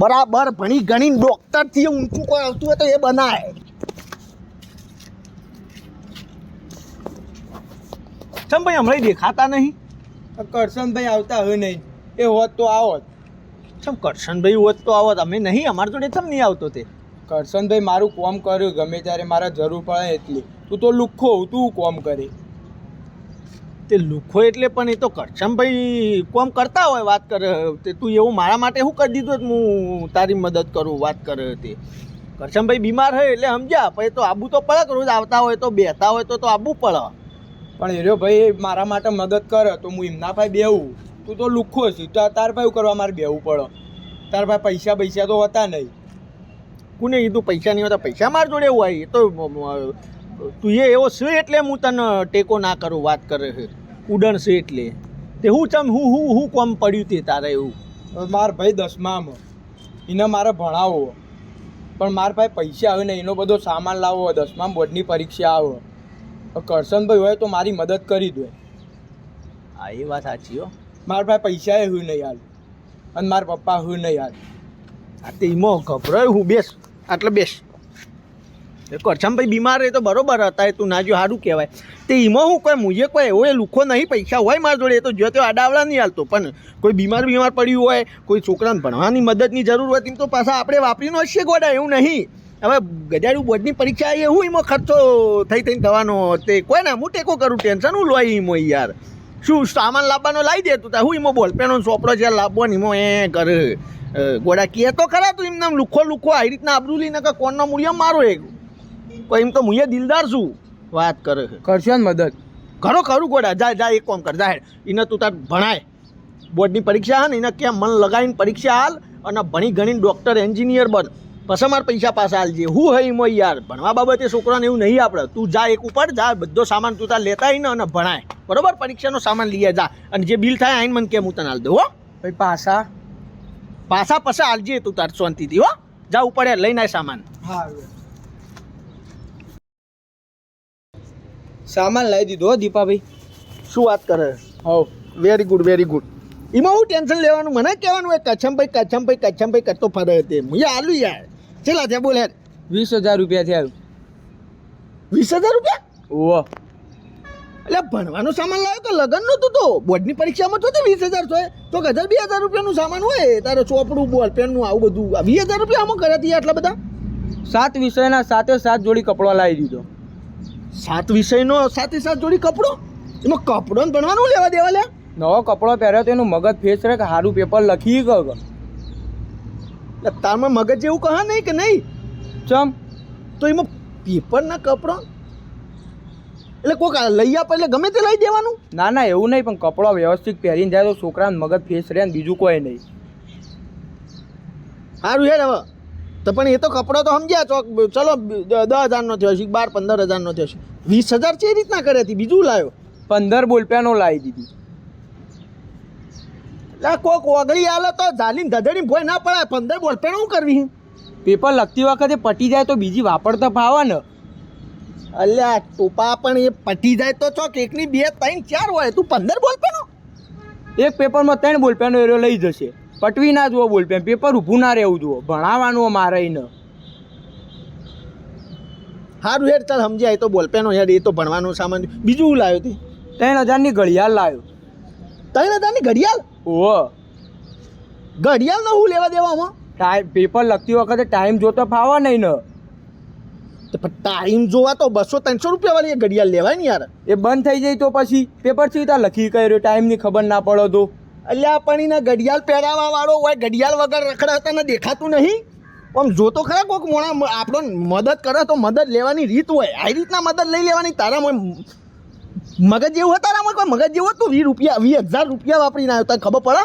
બરાબર ભણી ગણી ડોક્ટરથી ઊંચું કોઈ આવતું હોય તો એ બનાય. ચમ ભાઈ હમણાં દેખાતા નહીં? કરશનભાઈ આવતા હોય નહીં. એ હોત તો આવત. ચમ કરશનભાઈ હોત તો આવત. અમે નહીં અમારા જોડે ચમ નહીં આવતો તે? કરશનભાઈ મારું કોમ કર્યું ગમે ત્યારે મારા જરૂર પડે એટલી. તું તો લુખ્ખો તું કોમ કરે? તે લુખો એટલે પણ એ તો કરશમભાઈ કોમ કરતા હોય વાત કરે, તે તું એવું મારા માટે શું કરી દીધું હું તારી મદદ કરું, વાત કરે તે. કરશમભાઈ બીમાર હોય એટલે સમજ્યા પછી તો આબુ તો પડે રોજ આવતા હોય તો, બેહતા હોય તો તો આબુ પડે પણ એર્યો ભાઈ મારા માટે મદદ કરે, તો હું એમના ભાઈ બેહું. તું તો લુખ્ખો છે, તો તાર ભાઈ કરવા મારે બેહવું પડે? તાર ભાઈ પૈસા પૈસા તો હતા નહીં. કોને કીધું? પૈસા નહીં હોતા? પૈસા માર જોડે હોય. એ તો તું એ એવો છે એટલે હું તને ટેકો ના કરું, વાત કરે છે ઉડણ છે એટલે. તે હું ચમ હું હું હું કોમ પડ્યું તે તારે એવું? માર ભાઈ દસમામાં. એને મારે ભણાવવો. પણ માર ભાઈ પૈસા આવે ને એનો બધો સામાન લાવો દસમા બોર્ડની પરીક્ષા આવે. કરશનભાઈ હોય તો મારી મદદ કરી દે. હા એ વાત સાચી હો. મારા ભાઈ પૈસા હું નહીં હાલ. અને મારા પપ્પા હું નહીં હાલ. આ તે એમાં ગભરાય હું બેસ. આટલે બેસ. એ કરછમભાઈ બીમાર રહે તો બરોબર હતા, એ તું ના જો સારું કહેવાય. તે એમાં હું કોઈ મુજે કોઈ એવો એ લુખો નહીં, પૈસા હોય મારા જોડે, એ તો જો તે આડાવડા નહીં હાલતો. પણ કોઈ બીમાર બીમાર પડ્યું હોય, કોઈ છોકરાને ભણવાની મદદની જરૂર હોય, તેમ તો પાછા આપણે વાપરીનો હશે ગોડા, એવું નહીં. હવે ગજાડું બોર્ડની પરીક્ષા એ હું એમાં ખર્ચો થઈ થઈને થવાનો તે કોઈ ના હું ટેકો કરું, ટેન્શન હું લોય એમાં યાર. શું સામાન લાવવાનો લાવી દે તું હું એમાં બોલ પેનો ચોપડો છે લાવવો ને એમાં એ કરે. ગોડા કહે તો ખરા તું એમને લુખો લુખો આવી રીતના આબરૂલી નકર કોણનો મૂળિયા મારો એક. કોઈ એમ તો મુએ દિલદાર છું. વાત કરે છે. કરશો ને મદદ. ઘણો ખરું ગોડા જા જા એક કામ કર જા એને તું તાર ભણાય. બોર્ડની પરીક્ષા હા ને એને કેમ મન લગાવીને પરીક્ષા હાલ અને ભણી ગણીને ડૉક્ટર એન્જિનિયર બન. પછી મારે પૈસા પાછા હાલજે હું હે એમાં યાર? ભણવા બાબતે છોકરાને એવું નહીં આપણે. તું જા એક ઉપર જા બધો સામાન તું તાર લેતા આવીને અને ભણાય. બરોબર? પરીક્ષાનો સામાન લઈએ જા. અને જે બિલ થાય આઈને મને કેમ હું તને હાલ દઉં હો. ભાઈ પાછા? પાછા પાછા હાલજે તું તાર શાંતિથી હો. જા ઉપર લઈને આય સામાન. હા. સામાન લાવી દીધો દીપાભાઈ. શું વાત કરે? હોવ. વેરી ગુડ વેરી ગુડ એમાં હું ટેન્શન લેવાનું? મને કહેવાનું હોય કચ્છમભાઈ કચ્છમભાઈ કચ્છમભાઈ કરતો ફરે તે હું આલુ યાર. ચેલા ત્યાં બોલે? વીસ હજાર રૂપિયા થયા. વીસ હજાર રૂપિયા? ઓહ એટલે ભણવાનો સામાન લાવ્યો તો લગન નહોતું તો? બોર્ડની પરીક્ષામાં તો વીસ હજાર છો તો હજાર બે હજાર રૂપિયાનું સામાન હોય. તારે ચોપડું બોલ પેનનું આવું બધું. વીસ હજાર રૂપિયા આમાં કર્યા આટલા બધા? સાત વિષયના સાતે સાત જોડી કપડાં લાવી દીધો. સાત વિષયનો સાથે સાત જોડી કપડો? એમાં કપડો ભણવાનું લેવા દેવા લે? નવો કપડો પહેર્યો તો એનું મગજ ફેસ રહે કે સારું પેપર લખી ગયો તારમાં મગજ જેવું કહા નહીં કે નહીં? ચમ? તો એમાં પેપરના કપડો? એટલે કોક લઈ આપે એટલે ગમે તે લઈ દેવાનું? ના ના એવું નહીં પણ કપડો વ્યવસ્થિત પહેરીને જાય તો છોકરાને મગજ ફેસ રહે ને બીજું કોઈ નહીં. સારું હેડ હવે. તો પણ એ તો કપડો તો સમજ્યા ચોક ચલો દસ હજારનો થયો છે બાર પંદર હજારનો થયો છે. વીસ હજાર છે એ રીતના કરે હતી બીજું લાવ્યો પંદર બોલપેનો લાવી દીધી. એટલે કોક ઓગળી આલે તો ઝાલીને ધધડી ભોય ના પડાય. પંદર બોલ પેણ શું કરવી પેપર લખતી વખતે પટી જાય તો બીજી વાપરતા ફાવે ને. અલ્યા ટોપા પણ એ પટી જાય તો ચોક એકની બે ત્રણ ચાર હોય. તું પંદર બોલપેનો એક પેપરમાં ત્રણ બોલપેનો એરો લઈ જશે. પટવી ના જુઓ બોલપેન પેપર ઊભું ના રહેવું જુઓ ભણાવવાનું મારે ન. સારું હેડ ચાલ સમજ્યા એ તો બોલ પેનો હેડ એ તો ભણવાનું સામાન બીજું લાવ્યો હતી ત્રણ હજારની ઘડિયાળ લાવ્યો. ત્રણ હજારની ઘડિયાળ? ઓ ઘડિયાળ ન હું લેવા દેવામાં ટાઈમ પેપર લખતી વખતે ટાઈમ જોતો ફાવે નહીં ને. ટાઈમ જોવા તો બસો ત્રણસો રૂપિયા વાળી ઘડિયાળ લેવાય ને યાર. એ બંધ થઈ જાય તો પછી પેપર સીધા લખી કર્યો ટાઈમની ખબર ના પડો તો? અલ્યા, પણ એને ઘડિયાળ પહેરાવા વાળો હોય, ઘડિયાળ વગર રખડાતા ને દેખાતું નહીં. આમ જોતો ખરા કોઈક મોણા આપણો મદદ કરે તો મદદ લેવાની રીત હોય. આ રીતના મદદ લઈ લેવાની તારામાં મગજ જેવું હતા તારામાં કોઈ મગજ જેવું હતું? વીસ રૂપિયા, વીસ હજાર રૂપિયા વાપરીને આવ્યો તને ખબર પડે?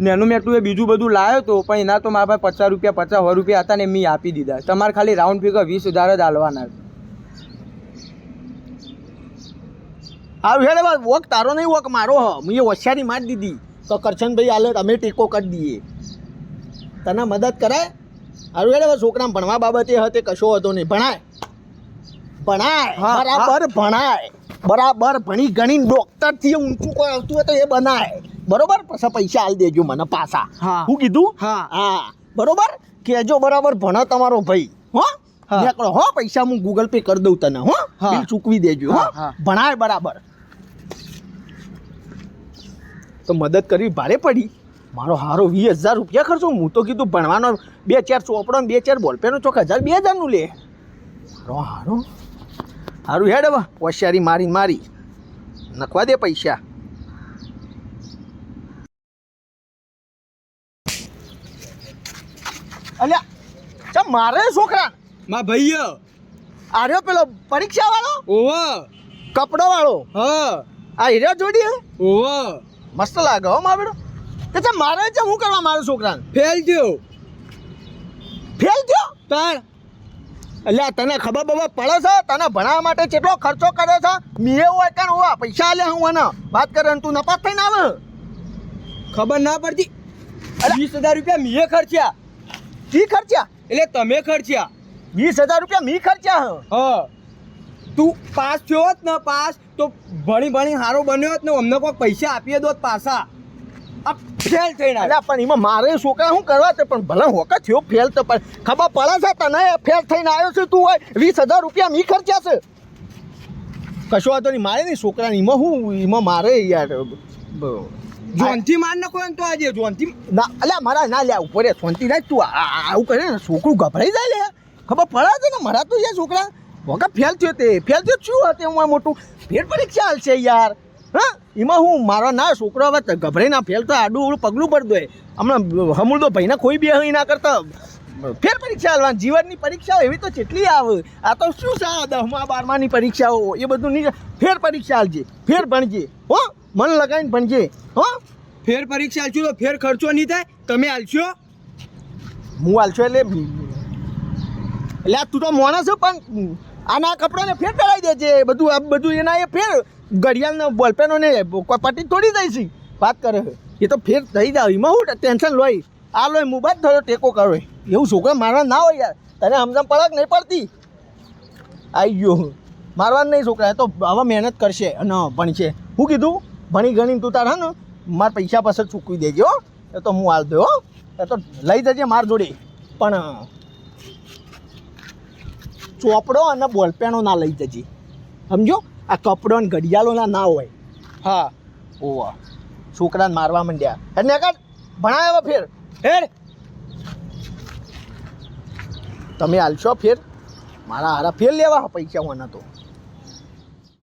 નેનું મેટલું એ બીજું બધું લાવ્યો તો, પણ એના તો મારા પાસે પચાસ રૂપિયા, પચાસ, સો રૂપિયા હતા ને મેં આપી દીધા. તમારે ખાલી રાઉન્ડ ફિગર વીસ હજાર જ હાલવાના હારું હેડે બસ વોક તારો નહીં વોક મારો હ. મેં હોશિયારી માર દીધી. તો કરશનભાઈ હાલે અમે ટેકો કરી દઈએ. તને મદદ કરાય? હારું હેડે બસ છોકરા ભણવા બાબતે હતે કશો હતો નહીં. ભણાય. ભણાય. બરાબર ભણાય. બરાબર ભણી ગણી ડોક્ટરથી ઊંચું કોઈ આવતું હોય તો એ બનાય. બરોબર? પછી પૈસા આલી દેજો મને પાછા. હું. કીધું? હા. હા. બરોબર? કેજો બરાબર ભણો તમારો ભાઈ. હો? હા. નીકળો. હો પૈસા હું ગૂગલ પે કરી દઉં તને. હો. બિલ ચૂકવી દેજો. હા. ભણાય બરાબર. તો મદદ કરવી ભારે પડી. મારો હારો વીસ હજાર રૂપિયા ખર્ચો. હું તો કીધું ભણવાનો બે ચાર ચોપડો બે ચાર બોલપેનો ચોક હજાર બે હજારનું લે. મારો હારો. હારું હેડ હવે. હોશિયારી મારી મારી. નખવા દે પૈસા. અલ્યા ચમ મારે છોકરા? મા ભાઈ આર્યો પેલો પરીક્ષા વાળો ઓવા કપડો વાળો હ. આ હીરા જોડી? ઓવ મસ્ત લાગે હો માવેડો. તે છે મારે છે હું કરવા મારો છોકરાને? ફેલ થયો. ફેલ થયો? તાણ. એટલે તને ખબર બબર પડે છે? તને ભણાવવા માટે કેટલો ખર્ચો કરે છે? મીએ હોય કાન હોવા પૈસા લે હું એને વાત કરે તું નપાસ થઈને આવે. ખબર ના પડતી. વીસ હજાર રૂપિયા મીએ ખર્ચ્યા. કી ખર્ચ્યા? એટલે તમે ખર્ચ્યા. વીસ હજાર રૂપિયા મી ખર્ચ્યા હ. હ. તું પાસ થયો હોત ને પાસ તો ભણી ભણી સારો બન્યો હોત ને અમને કોઈ પૈસા આપીએ દોત પાછા. ફેલ થઈને ના પણ એમાં મારે છોકરા શું કરવા તે પણ ભલે હોકા થયો ફેલ તો પણ ખબર પડે છે તને ફેલ થઈને આવ્યો છે તું હોય વીસ હજાર રૂપિયા મી ખર્ચ્યા છે. કશો વાંધો નહીં મારે નહીં છોકરાને એમાં હું એમાં મારે યાર જોનથી માર નાખો તો આજે જોનથી ના અલ્યા મારા ના લ્યા ઉપર જોનથી ના તું. આવું કરે ને છોકરું ગભરાઈ જાય લે. ખબર પડે છે ને મારા તો યાર છોકરા. વગર ફેલ થયો તે. ફેલ થયો શું હતું એમાં મોટું ફેર પરીક્ષા હાલશે યાર. હા? એમાં હું મારા ના છોકરો હવે ગભરાઈ ના ફેલ તો આડું પગલું પડતું દે. હમણાં હમણું તો ભાઈને કોઈ બે ના કરતા. ફેર પરીક્ષા હાલવા જીવનની પરીક્ષાઓ એવી તો કેટલી આવે. આ તો શું છે આ દસમા બારમાની પરીક્ષાઓ? એ બધું નહીં. ફેર પરીક્ષા હાલજે ફેર ભણજે. હો? મન લગાવીને ભણજે. હો? ફેર પરીક્ષા હાલશું તો ફેર ખર્ચો નહીં થાય. તમે હાલશો હું હાલશો એટલે એટલે તું તો મોણસ પણ આના કપડાને ફેર પહેરાવી દેજે બધું આ બધું એના એ ફેર. ઘડિયાળના બોલપેનો ને કોઈ પટ્ટી તોડી જાય છે. વાત કરે છે. એ તો ફેર થઈ જાય. એમાં હું ટેન્શન લોય આ લોય મોબાઈલ થયો, ટેકો કરો એવું છોકરા મારવા ના હોય યાર. તને સમજણ પડક નહીં પડતી? આવી ગયો મારવા નહીં છોકરા. એ તો હવે મહેનત કરશે. અને ભણશે. હું કીધું, ભણી ગણીને તું તાર હે ને, મારા પૈસા પાછળ ચૂકવી દેજે એ તો હું હાલ દો એ તો લઈ જજે માર જોડે. પણ ચોપડો અને બોલપેનો ના લઈ જજે. સમજો? આ કપડો અને ઘડિયાળોના ના હોય. હા. ઓવા. છોકરાને મારવા માંડ્યા. એને કાઢ ભણાવ્યા ફેર. ફેર તમે હાલશો ફેર? મારા હારા ફેર લેવા પૈસા હોના તો.